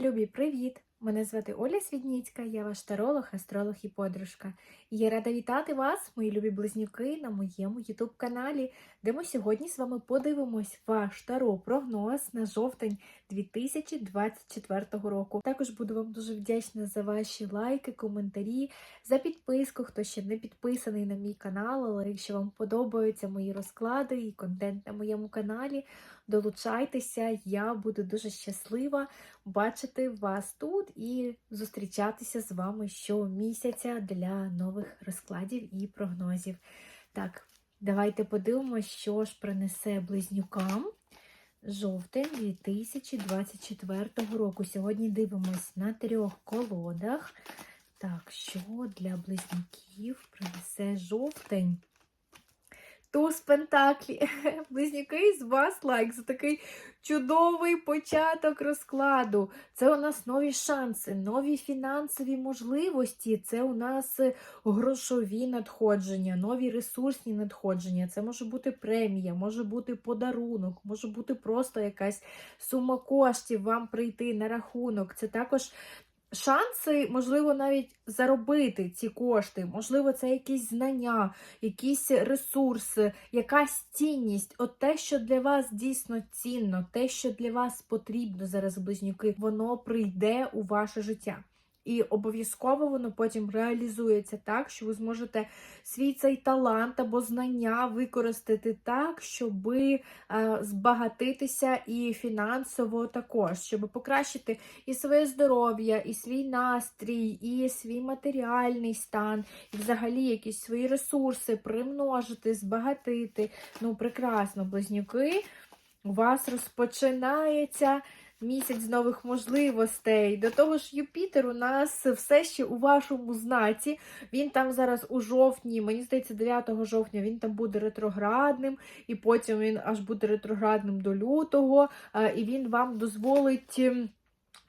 Любі, привіт! Мене звати Оля Свідніцька, я ваш таролог, астролог і подружка. І я рада вітати вас, мої любі близнюки, на моєму ютуб-каналі, де ми сьогодні з вами подивимось ваш таро прогноз на жовтень 2024 року. Також буду вам дуже вдячна за ваші лайки, коментарі, за підписку, хто ще не підписаний на мій канал, але якщо вам подобаються мої розклади і контент на моєму каналі, долучайтеся, я буду дуже щаслива бачити вас тут і зустрічатися з вами щомісяця для нових розкладів і прогнозів. Так, давайте подивимося, що ж принесе близнюкам жовтень 2024 року. Сьогодні дивимось на трьох колодах. Так, що для близнюків принесе жовтень? Туз Пентаклі. Близнюки з вас лайк за такий чудовий початок розкладу. Це у нас нові шанси, нові фінансові можливості. Це у нас грошові надходження, нові ресурсні надходження. Це може бути премія, може бути подарунок, може бути просто якась сума коштів вам прийти на рахунок. Це також шанси, можливо, навіть заробити ці кошти, можливо, це якісь знання, якісь ресурси, якась цінність. От те, що для вас дійсно цінно, те, що для вас потрібно зараз, близнюки, воно прийде у ваше життя. І обов'язково воно потім реалізується так, що ви зможете свій цей талант або знання використати так, щоб е, збагатитися і фінансово також, щоб покращити і своє здоров'я, і свій настрій, і свій матеріальний стан, і взагалі якісь свої ресурси примножити, збагатити. Ну, прекрасно, близнюки. У вас розпочинається місяць нових можливостей. До того ж, Юпітер у нас все ще у вашому знаці. Він там зараз у жовтні, мені здається, 9 жовтня він там буде ретроградним, і потім він аж буде ретроградним до лютого, і він вам дозволить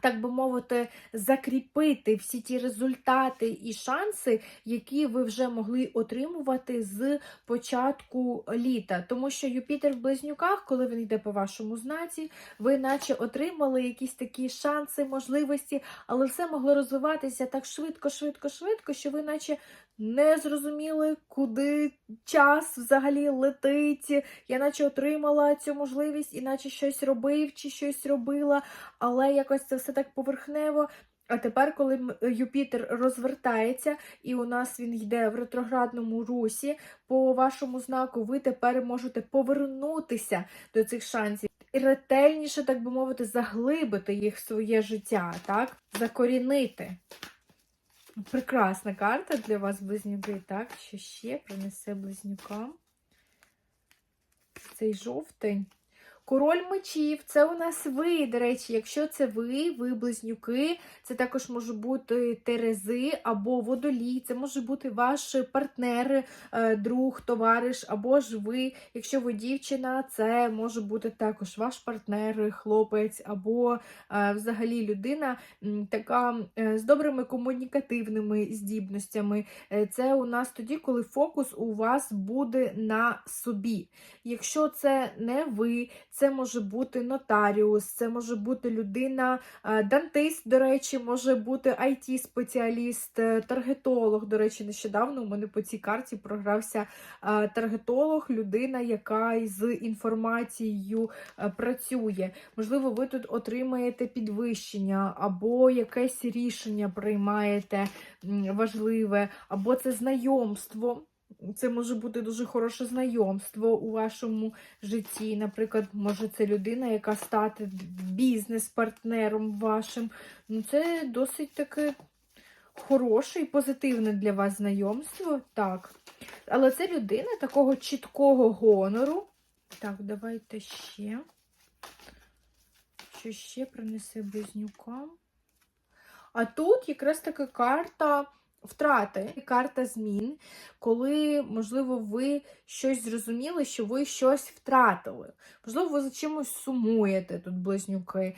так би мовити, закріпити всі ті результати і шанси, які ви вже могли отримувати з початку літа. Тому що Юпітер в близнюках, коли він йде по вашому знаці, ви наче отримали якісь такі шанси, можливості, але все могло розвиватися так швидко, швидко, швидко, що ви наче не зрозуміли, куди час взагалі летить. Я наче отримала цю можливість, іначе щось робив чи щось робила, але якось це все так поверхнево. А тепер, коли Юпітер розвертається, і у нас він йде в ретроградному русі, по вашому знаку, ви тепер можете повернутися до цих шансів і ретельніше, так би мовити, заглибити їх в своє життя, так? Закорінити. Прекрасна карта для вас, близнюки. Так, що ще принесе близнюкам цей жовтень. Король мечів, це у нас ви, до речі, якщо це ви, ви близнюки, це також може бути Терези або водолій, це може бути ваш партнер, е, друг, товариш, або ж ви, якщо ви дівчина, це може бути також ваш партнер, хлопець, або е, взагалі людина така е, з добрими комунікативними здібностями. Це у нас тоді, коли фокус у вас буде на собі. Якщо це не ви, це може бути нотаріус, це може бути людина, е, дантист, до речі, може бути IT-спеціаліст, е, таргетолог. До речі, нещодавно у мене по цій карті програвся е, таргетолог, людина, яка з інформацією працює. Можливо, ви тут отримаєте підвищення, або якесь рішення приймаєте важливе, або це знайомство. Це може бути дуже хороше знайомство у вашому житті. Наприклад, може це людина, яка стати бізнес-партнером вашим. Ну, Це досить таке хороше і позитивне для вас знайомство. Так. Але це людина такого чіткого гонору. Так, давайте ще. Що ще принесе близнюкам? А тут якраз така карта. Втрати, карта змін, коли, можливо, ви щось зрозуміли, що ви щось втратили. Можливо, ви за чимось сумуєте тут, близнюки. Е,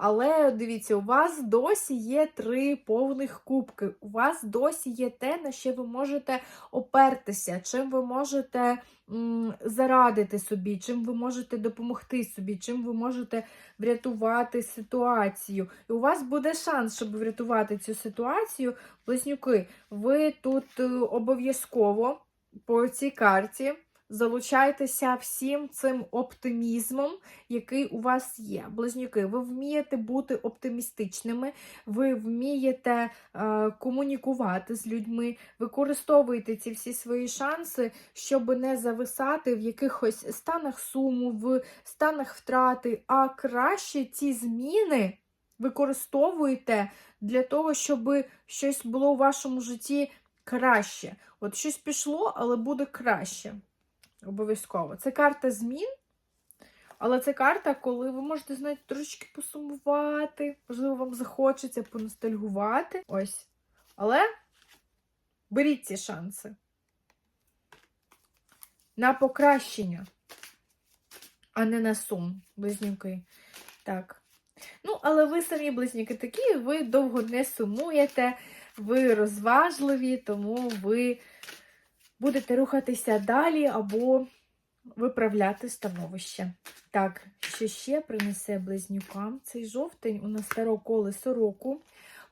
але дивіться, у вас досі є три повних кубки. У вас досі є те, на що ви можете опертися, чим ви можете зарадити собі, чим ви можете допомогти собі, чим ви можете врятувати ситуацію. І у вас буде шанс, щоб врятувати цю ситуацію. Близнюки, ви тут е, обов'язково по цій карті залучайтеся всім цим оптимізмом, який у вас є. Близнюки, ви вмієте бути оптимістичними, ви вмієте е, комунікувати з людьми, використовуєте ці всі свої шанси, щоб не зависати в якихось станах суму, в станах втрати, а краще ці зміни використовуйте для того, щоб щось було у вашому житті краще. От щось пішло, але буде краще. Обов'язково. Це карта змін, але це карта, коли ви можете, знаєте, трошечки посумувати, можливо, вам захочеться поностальгувати. Ось. Але беріть ці шанси на покращення, а не на сум, близнюки. Так. Ну, але ви самі близнюки такі, ви довго не сумуєте, ви розважливі, тому ви будете рухатися далі або виправляти становище. Так, що ще принесе близнюкам? Цей жовтень у нас старо колесо року.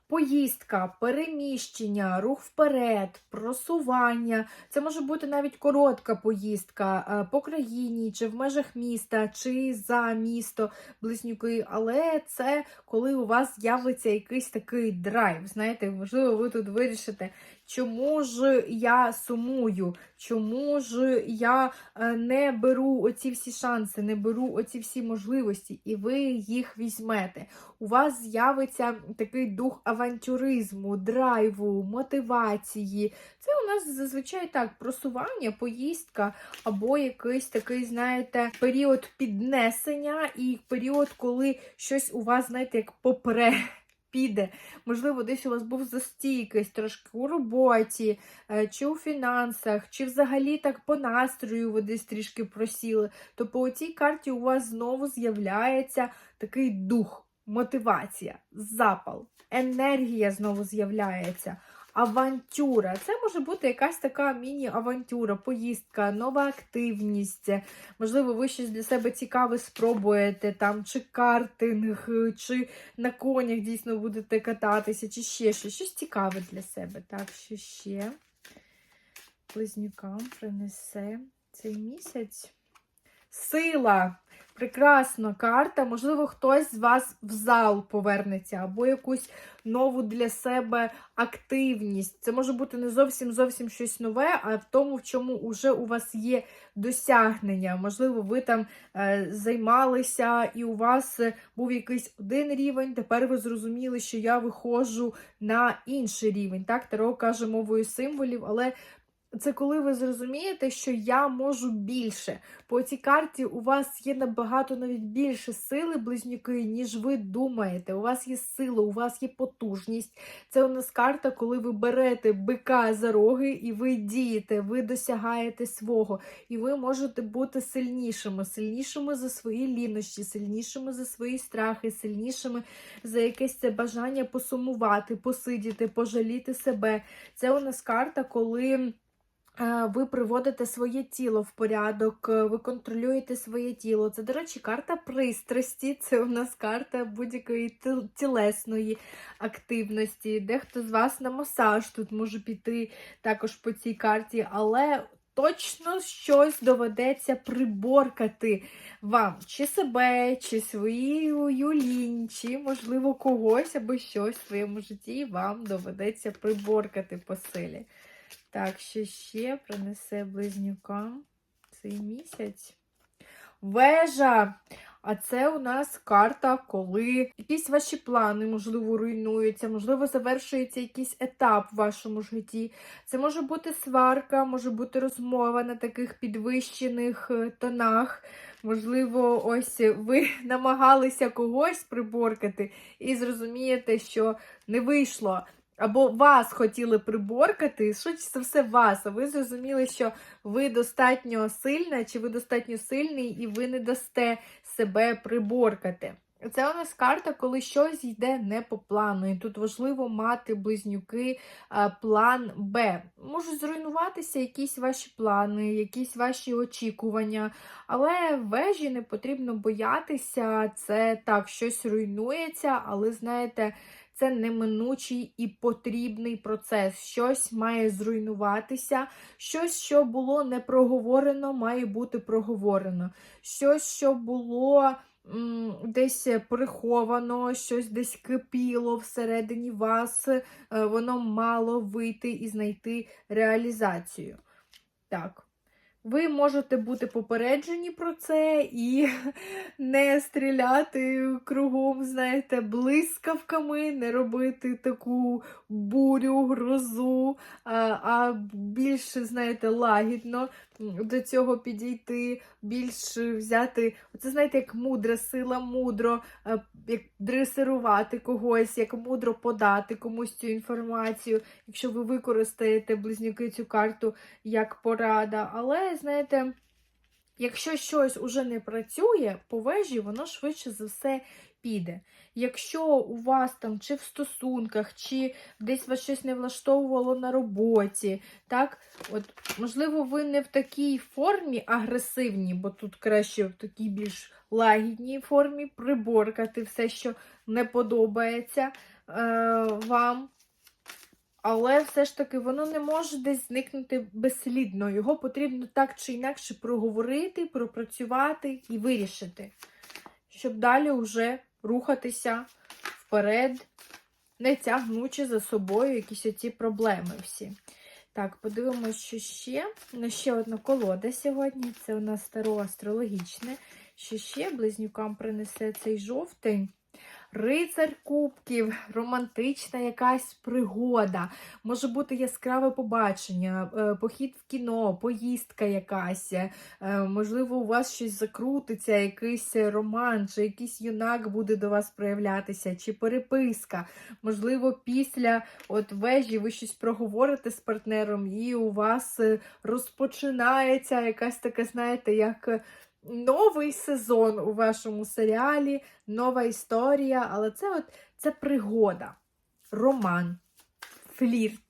Поїздка, переміщення, рух вперед, просування. Це може бути навіть коротка поїздка е, по країні, чи в межах міста, чи за місто близнюки. Але це коли у вас з'явиться якийсь такий драйв. Знаєте, можливо, ви тут вирішите, чому ж я сумую, чому ж я е, не беру оці всі шанси, не беру оці всі можливості, і ви їх візьмете. У вас з'явиться такий дух авантюризму, драйву, мотивації. Це у нас зазвичай так просування, поїздка або якийсь такий, знаєте, період піднесення і період, коли щось у вас, знаєте, як попре. Піде, можливо, десь у вас був застійкий трошки у роботі, е, чи у фінансах, чи взагалі так по настрою ви десь трішки просіли. То по цій карті у вас знову з'являється такий дух, мотивація, запал, енергія знову з'являється. Авантюра. Це може бути якась така міні-авантюра, поїздка, нова активність. Можливо, ви щось для себе цікаве спробуєте, там, чи картинг, чи на конях дійсно будете кататися, чи ще щось. Щось цікаве для себе. Так, що ще близнюкам принесе цей місяць. Сила! Прекрасна карта. Можливо, хтось з вас в зал повернеться, або якусь нову для себе активність. Це може бути не зовсім зовсім щось нове, а в тому, в чому вже у вас є досягнення. Можливо, ви там е, займалися, і у вас був якийсь один рівень. Тепер ви зрозуміли, що я виходжу на інший рівень. Так, Таро каже мовою символів, але це коли ви зрозумієте, що я можу більше. По цій карті у вас є набагато навіть більше сили, близнюки, ніж ви думаєте. У вас є сила, у вас є потужність. Це у нас карта, коли ви берете бика за роги і ви дієте, ви досягаєте свого. І ви можете бути сильнішими, сильнішими за свої лінощі, сильнішими за свої страхи, сильнішими за якесь це бажання посумувати, посидіти, пожаліти себе. Це у нас карта, коли. Е, Ви приводите своє тіло в порядок, е, ви контролюєте своє тіло. Це, до речі, карта пристрасті. Це у нас карта будь-якої тілесної активності. Дехто з вас на масаж тут може піти також по цій карті, але точно щось доведеться приборкати вам, чи себе, чи свою лінь, чи, можливо, когось або щось в своєму житті вам доведеться приборкати по силі. Так, що ще принесе близнюкам цей місяць. Вежа! А це у нас карта, коли якісь ваші плани, можливо, руйнуються, можливо, завершується якийсь етап в вашому житті. Це може бути сварка, може бути розмова на таких підвищених е, тонах. Можливо, ось ви намагалися когось приборкати і зрозумієте, що не вийшло. Або вас хотіли приборкати, швидше за все вас, а ви зрозуміли, що ви достатньо сильна, чи ви достатньо сильний, і ви не дасте себе приборкати. Це у нас карта, коли щось йде не по плану. І тут важливо мати близнюки план Б. Можуть зруйнуватися якісь ваші плани, якісь ваші очікування. Але вежі не потрібно боятися. Це так, щось руйнується, але знаєте. Це неминучий і потрібний процес. Щось має зруйнуватися, щось, що було не проговорено, має бути проговорено. Щось, що було десь приховано, щось десь кипіло всередині вас, е, воно мало вийти і знайти реалізацію. Так. Ви можете бути попереджені про це і не стріляти кругом, знаєте, блискавками, не робити таку бурю, грозу, а, а більш, знаєте, лагідно до цього підійти, більш взяти, це знаєте, як мудра сила, мудро, е, як дресирувати когось, як мудро подати комусь цю інформацію, якщо ви використаєте близнюки цю карту як порада. Але, знаєте, якщо щось уже не працює, по вежі воно швидше за все піде. Якщо у вас там чи в стосунках, чи десь вас щось не влаштовувало на роботі, так, от, можливо, ви не в такій формі агресивній, бо тут краще в такій більш лагідній формі приборкати все, що не подобається е, вам. Але все ж таки воно не може десь зникнути безслідно. Його потрібно так чи інакше проговорити, пропрацювати і вирішити, щоб далі вже рухатися вперед, не тягнучи за собою якісь оці проблеми всі. Так, подивимось, що ще. Ну, ще одна колода сьогодні. Це у нас старо астрологічне. Що ще близнюкам принесе цей жовтень. Рицар кубків, романтична якась пригода, може бути яскраве побачення, е, похід в кіно, поїздка якась, е, можливо, у вас щось закрутиться, якийсь роман, чи якийсь юнак буде до вас проявлятися, чи переписка. Можливо, після от вежі ви щось проговорите з партнером, і у вас е, розпочинається якась така, знаєте, як новий сезон у вашому серіалі, нова історія, але це от це пригода, роман, флірт.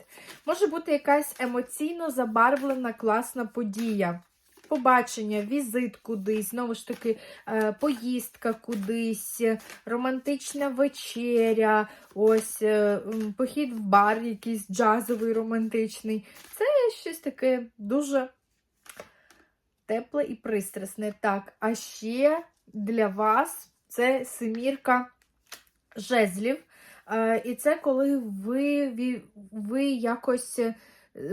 Може бути якась емоційно забарвлена класна подія. Побачення, візит кудись, знову ж таки, е, поїздка кудись, романтична вечеря, ось е, похід в бар, якийсь джазовий, романтичний. Це щось таке дуже тепле і пристрасне. Так, а ще для вас це семірка жезлів. Е, і це коли ви, ви якось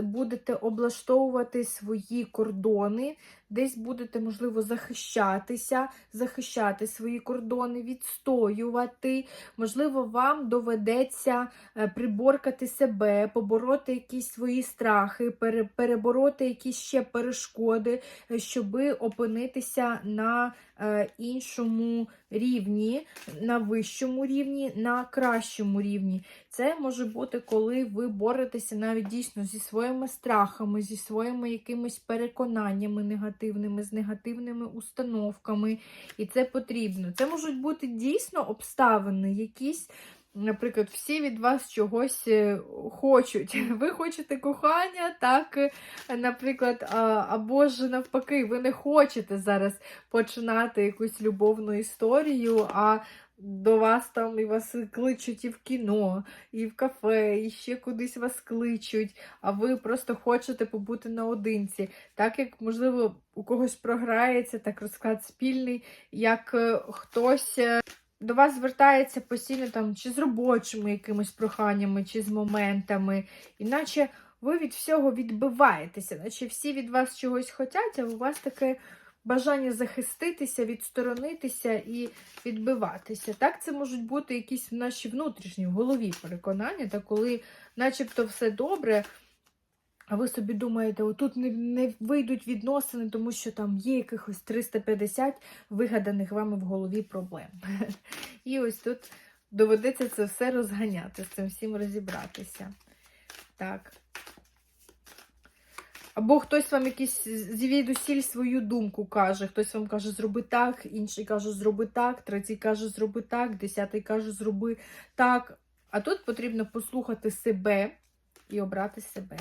будете облаштовувати свої кордони, десь будете, можливо, захищатися, захищати свої кордони, відстоювати. Можливо, вам доведеться е, приборкати себе, побороти якісь свої страхи, перебороти якісь ще перешкоди, е, щоб опинитися на е, іншому рівні, на вищому рівні, на кращому рівні. Це може бути, коли ви боретеся навіть дійсно зі своїми страхами, зі своїми якимись переконаннями негативними, з негативними установками. І це потрібно. Це можуть бути дійсно обставини, якісь. Наприклад, всі від вас чогось е, хочуть. Ви хочете кохання, так, наприклад, або ж навпаки, ви не хочете зараз починати якусь любовну історію, а до вас там і вас кличуть і в кіно, і в кафе, і ще кудись вас кличуть, а ви просто хочете побути наодинці. Так як, можливо, у когось програється так розклад спільний, як е, хтось. Е, до вас звертається постійно там чи з робочими якимись проханнями, чи з моментами, іначе ви від всього відбиваєтеся, наче всі від вас чогось хочуть, а у вас таке бажання захиститися, відсторонитися і відбиватися. Так, це можуть бути якісь наші внутрішні в голові переконання, та коли начебто все добре. А ви собі думаєте, отут не не вийдуть відносини, тому що там є якихось 350 вигаданих вами в голові проблем. І ось тут доведеться це все розганяти, з цим всім розібратися. Так. Або хтось вам якийсь звідусіль свою думку каже. Хтось вам каже, зроби так, інший каже, зроби так, третій каже, зроби так, десятий каже, зроби так. А тут потрібно послухати себе і обрати себе.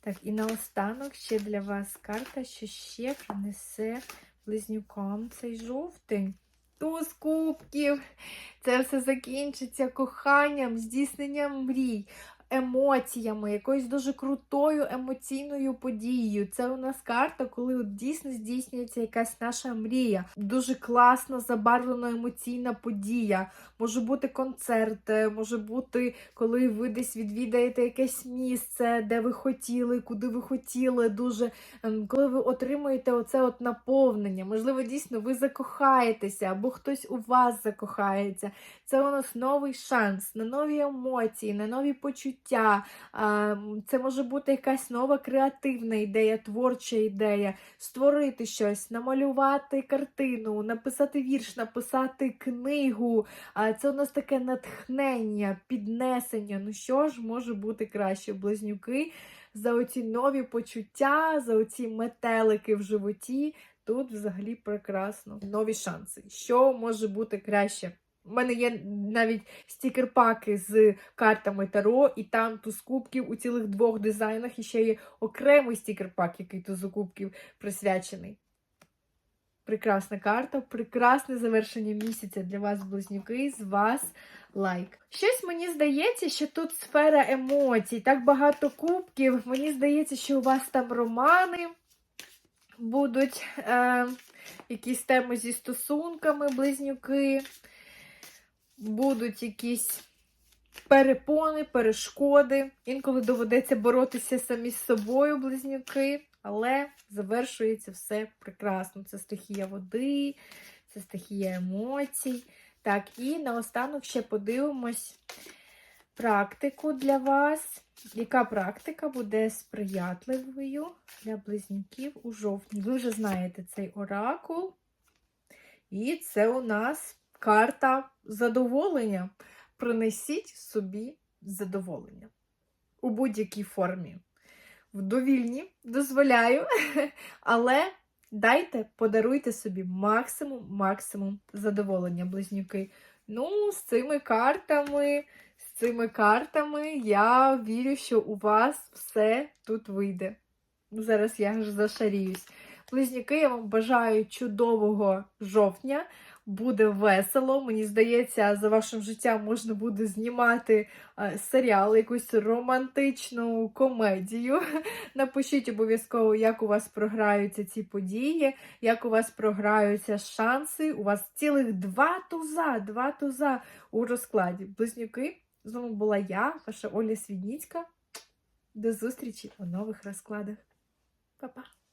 Так, і наостанок ще для вас карта, що ще принесе близнюкам цей жовтень. Туз кубків. Це все закінчиться коханням, здійсненням мрій, емоціями, якоюсь дуже крутою емоційною подією. Це у нас карта, коли от дійсно здійснюється якась наша мрія. Дуже класна, забарвлена емоційна подія. Може бути концерт, е, може бути, коли ви десь відвідаєте якесь місце, де ви хотіли, куди ви хотіли. Дуже ем, коли ви отримуєте оце от наповнення. Можливо, дійсно ви закохаєтеся, або хтось у вас закохається. Це у нас новий шанс на нові емоції, на нові почуття. М, Це може бути якась нова креативна ідея, творча ідея, створити щось, намалювати картину, написати вірш, написати книгу. Це у нас таке натхнення, піднесення. Ну що ж може бути краще? Близнюки за оці нові почуття, за оці метелики в животі. Тут взагалі прекрасно. Нові шанси. Що може бути краще? У мене є навіть стікер-паки з картами Таро, і там туз кубків у цілих двох дизайнах. І ще є окремий стікер-пак, який тузу кубків присвячений. Прекрасна карта, прекрасне завершення місяця для вас, близнюки. З вас лайк. Щось мені здається, що тут сфера емоцій, так багато кубків. Мені здається, що у вас там романи будуть, е, якісь теми зі стосунками, близнюки, будуть якісь перепони, перешкоди. Інколи доведеться боротися самі з собою, близнюки, але завершується все прекрасно. Це стихія води, це стихія емоцій. Так, і наостанок ще подивимось практику для вас. Яка практика буде сприятливою для близнюків у жовтні? Ви вже знаєте цей оракул. І це у нас карта задоволення. Принесіть собі задоволення у будь-якій формі. В довільні дозволяю, але дайте, подаруйте собі максимум, максимум задоволення, близнюки. Ну, з цими картами, з цими картами я вірю, що у вас все тут вийде. Ну, зараз я ж зашаріюсь. Близнюки, я вам бажаю чудового жовтня. Буде весело. Мені здається, за вашим життям можна буде знімати е, серіал, якусь романтичну комедію. Напишіть обов'язково, як у вас програються ці події, як у вас програються шанси. У вас цілих два туза, два туза у розкладі. Близнюки, з вами була я, ваша Оля Свідніцька. До зустрічі у нових розкладах. Па-па!